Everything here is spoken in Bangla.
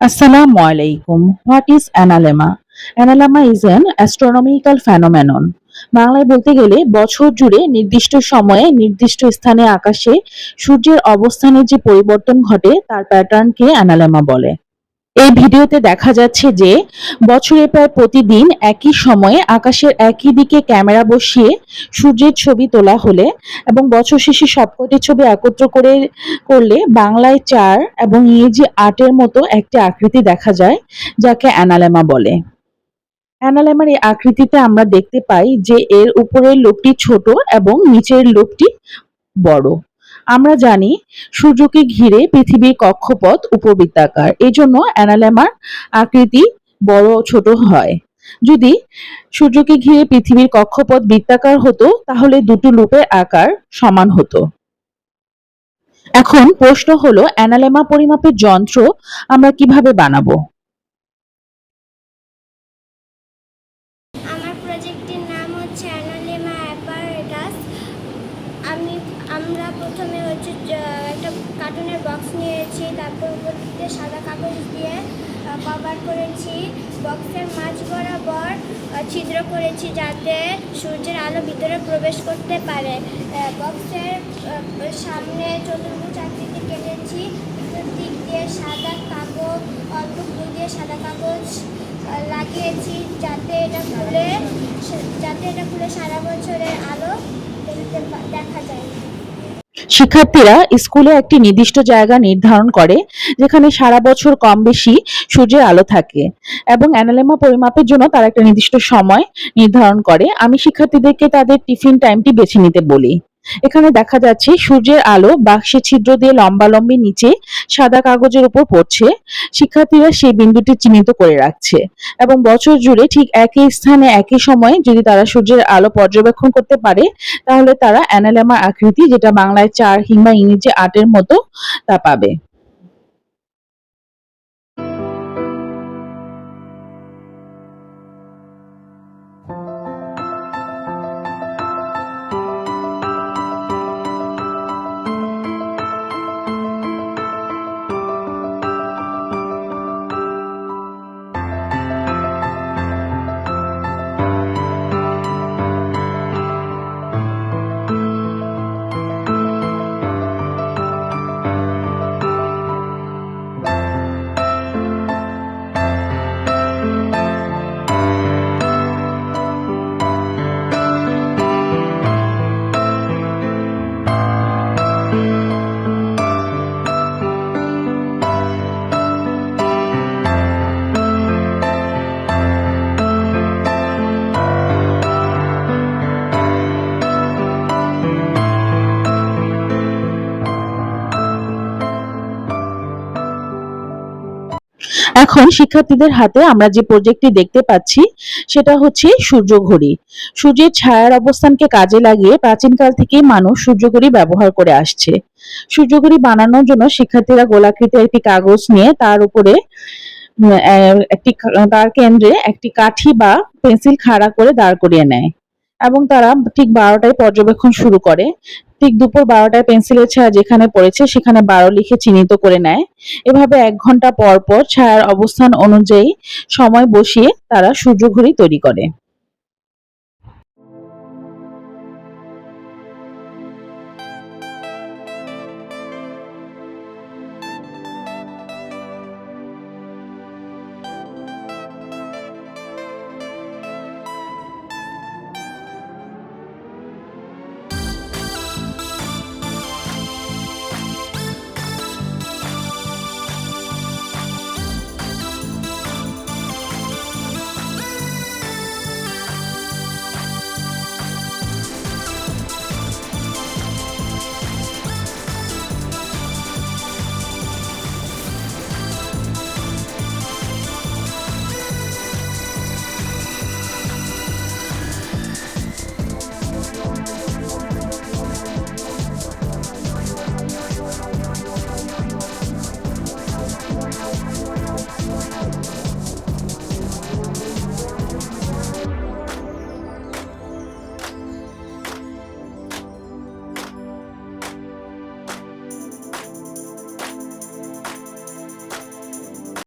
Assalamu alaikum. What is analemma? Analemma is an astronomical phenomenon. বাংলায় বলতে গেলে বছর জুড়ে নির্দিষ্ট সময়ে নির্দিষ্ট স্থানে আকাশে সূর্যের অবস্থানের যে পরিবর্তন ঘটে, তার প্যাটার্নকে অ্যানালেমা বলে এই ভিডিওতে দেখা যাচ্ছে যে বছরে প্রায় প্রতিদিন একই সময়ে আকাশের একই দিকে ক্যামেরা বসিয়ে সূর্যের ছবি তোলা হলে এবং বছর শেষে সবকটি ছবি একত্র করে করলে বাংলায় চার এবং ইংরেজি আটের মতো একটি আকৃতি দেখা যায়, যাকে অ্যানালেমা বলে। অ্যানালেমার এই আকৃতিতে আমরা দেখতে পাই যে এর উপরের লোকটি ছোট এবং নিচের লোকটি বড়। আমরা জানি সূর্যকে ঘিরে পৃথিবীর কক্ষপথ উপবৃত্তাকার। এই জন্য অ্যানালেমার আকৃতি বড় ছোট হয়। যদি সূর্যকে ঘিরে পৃথিবীর কক্ষপথ বৃত্তাকার হতো, তাহলে দুটো লুপের আকার সমান হতো। এখন প্রশ্ন হলো, অ্যানালেমা পরিমাপের যন্ত্র আমরা কীভাবে বানাবো আমার প্রজেক্টের নাম হচ্ছে অ্যানালেমা অ্যাপারেটাস আমি আমরা প্রথমে হচ্ছে জ- একটা কার্টুনের বক্স নিয়েছি, তারপর উপর দিয়ে সাদা কাগজ দিয়ে কভার করেছি। বক্সের মাঝ বরাবর ছিদ্র করেছি যাতে সূর্যের আলো ভিতরে প্রবেশ করতে পারে। বক্সের সামনে চতুর্ভুজ আকৃতি কেটেছি। দিক দিয়ে সাদা কাগজ, অল্প গ্লু দিয়ে সাদা কাগজ লাগিয়েছি যাতে এটা খুলে যাতে এটা খুলে সারা বছরের আলো দেখা যায়। শিক্ষার্থীরা স্কুলে একটি নির্দিষ্ট জায়গা নির্ধারণ করে, যেখানে সারা বছর কম বেশি সূর্যের আলো থাকে এবং অ্যানালেমা পরিমাপের জন্য তারা একটা নির্দিষ্ট সময় নির্ধারণ করে। আমি শিক্ষার্থীদেরকে তাদের টিফিন টাইমটি বেছে নিতে বলি। এখানে দেখা যাচ্ছে সূর্যের আলো বাক্সে ছিদ্র দিয়ে লম্বালম্বি নিচে সাদা কাগজের উপর পড়ছে। শিক্ষার্থীরা সেই বিন্দুটি চিহ্নিত করে রাখছে এবং বছর জুড়ে ঠিক একই স্থানে একই সময়ে যদি তারা সূর্যের আলো পর্যবেক্ষণ করতে পারে, তাহলে তারা অ্যানালেমা আকৃতি, যেটা বাংলায় চার কিংবা ইংরেজি আটের মতো তা পাবে। এখন শিক্ষার্থীদের হাতে আমরা যে প্রজেক্টটি দেখতে পাচ্ছি, সেটা হচ্ছে সূর্য ঘড়ি। সূর্যের ছায়ার অবস্থানকে কাজে লাগিয়ে প্রাচীনকাল থেকেই মানুষ সূর্য ঘড়ি ব্যবহার করে আসছে। সূর্য ঘড়ি বানানোর জন্য শিক্ষার্থীরা গোলাকৃতি একটি কাগজ নিয়ে তার উপরে একটি তার কেন্দ্রে একটি কাঠি বা পেন্সিল খাড়া করে দাঁড় করিয়ে নেয়। এবং তারা ঠিক বারোটায় পর্যবেক্ষণ শুরু করে। ঠিক দুপুর বারোটায় পেন্সিলের ছায়া যেখানে পড়েছে, সেখানে বারো লিখে চিহ্নিত করে নেয়। এভাবে এক ঘণ্টা পর পর ছায়ার অবস্থান অনুযায়ী সময় বসিয়ে তারা সূর্য ঘড়ি তৈরি করে।